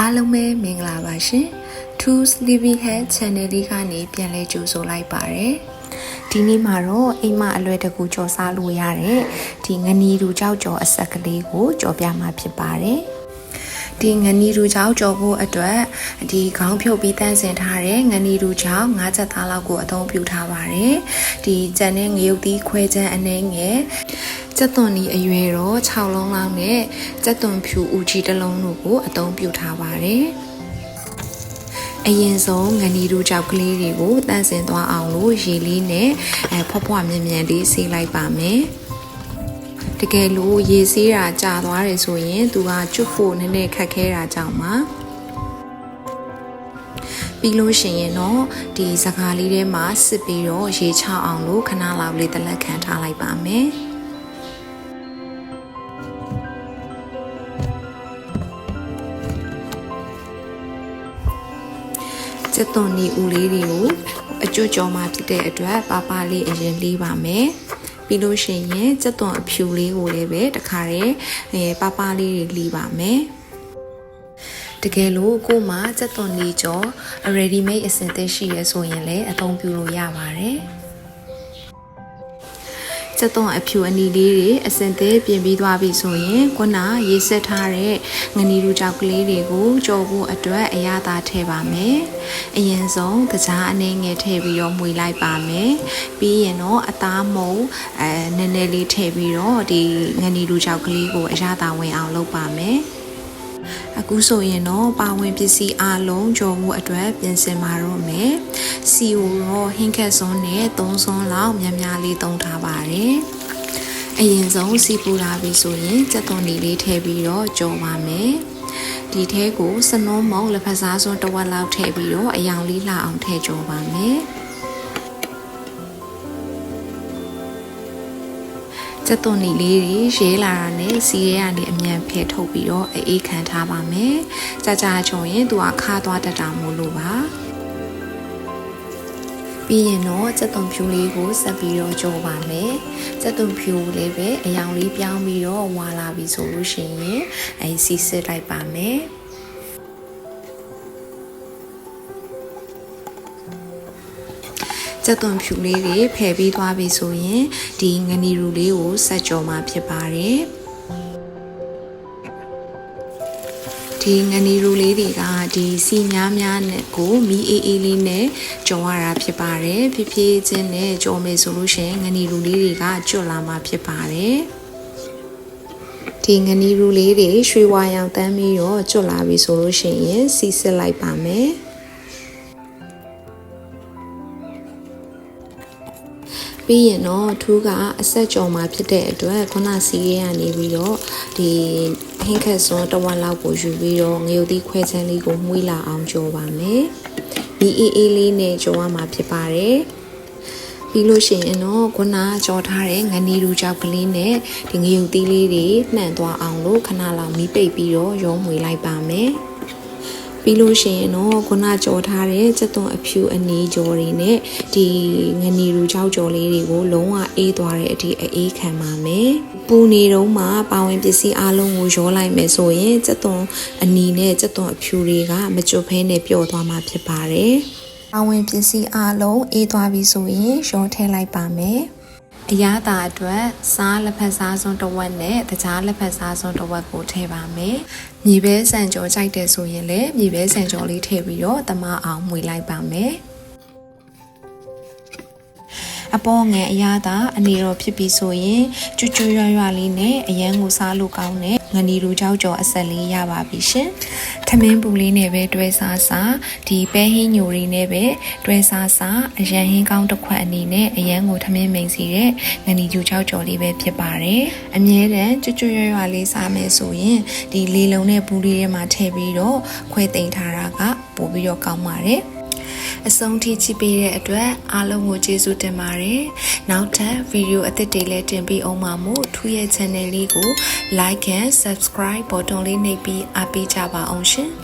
အားလုံးပဲမင်္ဂလာပါရှင် Two Sleepy Head Channel လေးကနေပြန်လဲကြိုဆိုလိုက်ပါတယ်ဒီနေ့မှာတော့အိမ်မအလွယ်တကူကြော်စားလို့ရတဲ့ဒီငနီတူကြောက်ကြော်အဆက်ကလေးကိုကြော်ပြမှာဖြစ်ပါတယ်ဒီငနီတူကြောက်ကြော်ဖို့အတွက်ဒီခေါင်းဖြုတ်ပြီးတန်းစင်ထားတဲ့ငနီတူကြောက်၅ချက်သားလောက်ကိုအသုံးပြုထားပါတယ်ဒီကြံတဲ့ငရုတ်သီးခွဲချမ်းအနှဲငယ် ကျက်သွန်ဒီအရွယ်တော့6လုံးလောက်နဲ့ကျက်သွန်ဖြူဦးကြီးတစ်လုံးတို့ကိုအသုံးပြုထားပါတယ်အရင်ဆုံးငနီတို့ကြောက်ကလေးတွေကိုတန့်စင်သွားအောင်လို့ရေလေးနဲ့အဲဖွားဖွားမြင်မြန်လေးဆေးလိုက်ပါမယ်တကယ်လို့ရေဆေးတာကြာသွားတယ်ဆိုရင်သူကကျွတ်ဖို့နည်းနည်းခက်ခဲတာကြောင့်ပါပြီးလို့ရှိရင်တော့ဒီစကားလေးထဲမှာစစ်ပြီးတော့ရေချအောင်လို့ခဏလောက်လေးတလက်ခံထားလိုက်ပါမယ် ကျက်သွန်ဒီဦးလေးတွေကိုအကျွတ်ကြောမှဖြစ်တဲ့အတွက်ပါပါလေးအရင်လေးပါမယ်ပြီးလို့ရှိရင်ကျက်သွန်အဖြူလေးကိုလည်းပဲတခါတည်းအဲပါပါလေးတွေလီးပါမယ်တကယ်လို့ကို့မှာစက်သွန်လေးကြော ready made အစင်သစ်ရှိရဆိုရင်လည်းအသုံးပြုလို့ရပါတယ် စက်သွန်အဖြူအနီလေးတွေအစင်သစ်ပြင်ပြီးသွားပြီဆိုရင်ခုနရေစက်ထားတဲ့ငနီရူကြောက်ကလေးတွေကိုကြော်ဖို့အတွက်အရသာထည့်ပါမယ်အရင်ဆုံးကစားအနေငယ်ထည့်ပြီးတော့မှွေလိုက်ပါမယ်ပြီးရင်တော့အသားမုံအဲနည်းနည်းလေးထည့်ပြီးတော့ဒီငနီရူကြောက်ကလေးကိုအရသာဝင်အောင်လုပ်ပါမယ် အခုဆိုရင်တော့ပါဝင်ပစ္စည်းအလုံးကြော်မှုအတွက်ပြင်ဆင်ပါတော့မယ်။စီကိုတော့ဟင်းခက်စွန်းနဲ့သုံးစွန်းလောက်များများလေးသုံးထားပါတယ်။အရင်ဆုံးစီပူလာပြီဆိုရင်စက်သွန်ဒီလေးထည့်ပြီးတော့ကြော်ပါမယ်။ဒီထဲကိုစနုံးမုံလက်ဖက်စားစွန်းတစ်ဝက်လောက်ထည့်ပြီးတော့အယောင်လေးလှအောင်ထည့်ကြော်ပါမယ်။ စက်သွန်နီလေးတွေရဲလာတာနဲ့စီရဲကနေအမြန်ဖယ်ထုတ်ပြီးတော့အေးခံထားပါမယ်။ကြာကြာချုံရင်သူကခါသွားတတ်တာမို့လို့ပါ။ပြီးရင်တော့စက်သွန်ဖြူလေးကိုဆက်ပြီးတော့ကြောပါမယ်။စက်သွန်ဖြူလေးပဲအယောင်လေးပြောင်းပြီးတော့ဝါလာပြီဆိုလို့ရှိရင်အဲစီစစ်လိုက်ပါမယ်။ စက်သွန်ဖြူလေးတွေဖယ်ပြီးသွားပြီဆိုရင်ဒီငနီရူလေးကိုဆက်ကြော်မှာဖြစ်ပါတယ်ဒီငနီရူလေးတွေကဒီစီများများနဲ့ကိုမီးအေးအေးလေးနဲ့ကြော်ရတာဖြစ်ပါတယ်ဖြည်းဖြည်းချင်းနဲ့ကြော်မယ်ဆိုလို့ရှိရင်ငနီရူလေးတွေကကျွတ်လာမှာဖြစ်ပါတယ်ဒီငနီရူလေးတွေရွှေဝါရောင်တန်းပြီးတော့ကျွတ်လာပြီဆိုလို့ရှိရင်စီစစ်လိုက်ပါမယ် ပြီးရင်တော့ထူးကအဆက်ကြော်မှာဖြစ်တဲ့အတွက်ခုနစီးရဲကနေပြီးတော့ဒီဟင်းခက်စွန်းတဝက်လောက်ကိုယူပြီးတော့ငရုတ်သီးခွဲချမ်းလေးကိုမှုေးလာအောင်ကြော်ပါမယ်။ဒီအေးအေးလေးနဲ့ကြော်ရမှာဖြစ်ပါတယ်။ပြီးလို့ရှိရင်တော့ခုနကြော်ထားတဲ့ငနီရူကြောက်ကလေးနဲ့ဒီငရုတ်သီးလေးတွေနှံ့သွားအောင်လို့ခဏလောက်မီးပိတ်ပြီးတော့ရုံးမှွေလိုက်ပါမယ်။ ပြီးလို့ရှိရင်တော့ခုနကြော်ထားတဲ့စက်သွန်အဖြူအနီးကြော်တွေနဲ့ဒီငနီရူချောက်ကြော်လေးတွေကိုလုံးဝအေးသွားတဲ့အထိအေးခံပါမယ်ပူနေတော့မှပါဝင်ပစ္စည်းအလုံးကိုရောလိုက်မယ်ဆိုရင်စက်သွန်အနီးနဲ့စက်သွန်အဖြူတွေကမကျွတ်ဖဲနဲ့ပျော့သွားမှာဖြစ်ပါတယ်ပါဝင်ပစ္စည်းအလုံးအေးသွားပြီဆိုရင်ရောထည့်လိုက်ပါမယ် အရသာအတွက်စားလက်ဖက်စားစွန်းတစ်ဝက်နဲ့တခြားလက်ဖက်စားစွန်းတစ်ဝက်ကိုထည့်ပါမယ်။မြေပဲဆန်ကြော်ကြိုက်တယ်ဆိုရင်လည်းမြေပဲဆန်ကြော်လေးထည့်ပြီးတော့တမအောင်မှွေလိုက်ပါမယ်။အပေါ်ငယ်အရသာအနေတော်ဖြစ်ပြီးဆိုရင်ကျွတ်ကျွတ်ရွရွလေးနဲ့အရန်ကိုစားလို့ကောင်းတဲ့ ငနီရူချောက်ကြော်အဆက်လေးရပါပြီရှင်။ထမင်းပူလေးနဲ့ပဲတွဲစားစားဒီပဲဟင်းညိုလေးနဲ့ပဲတွဲစားစားအရန်ဟင်းကောင်းတစ်ခွက်အနေနဲ့အရန်ကိုထမင်းမိန်စီတဲ့ငနီကျူချောက်ကြော်လေးပဲဖြစ်ပါတယ်။အမြဲတမ်းကျွတ်ကျွတ်ရွရွလေးစားမယ်ဆိုရင်ဒီလေလုံးနဲ့ဘူးလေးထဲမှာထည့်ပြီးတော့ခွဲသိမ်းထားတာကပိုပြီးတော့ကောင်းပါတယ်။ အဆုံးထိကြည့်ပေးတဲ့အတွက်အားလုံးကိုကျေးဇူးတင်ပါတယ်။နောက်ထပ်ဗီဒီယိုအသစ်တွေလည်းတင်ပေးအောင်ပါမို့ထူးရဲ့ channel လေးကို like and subscribe button လေးနှိပ်ပြီးအားပေးကြပါအောင်ရှင်။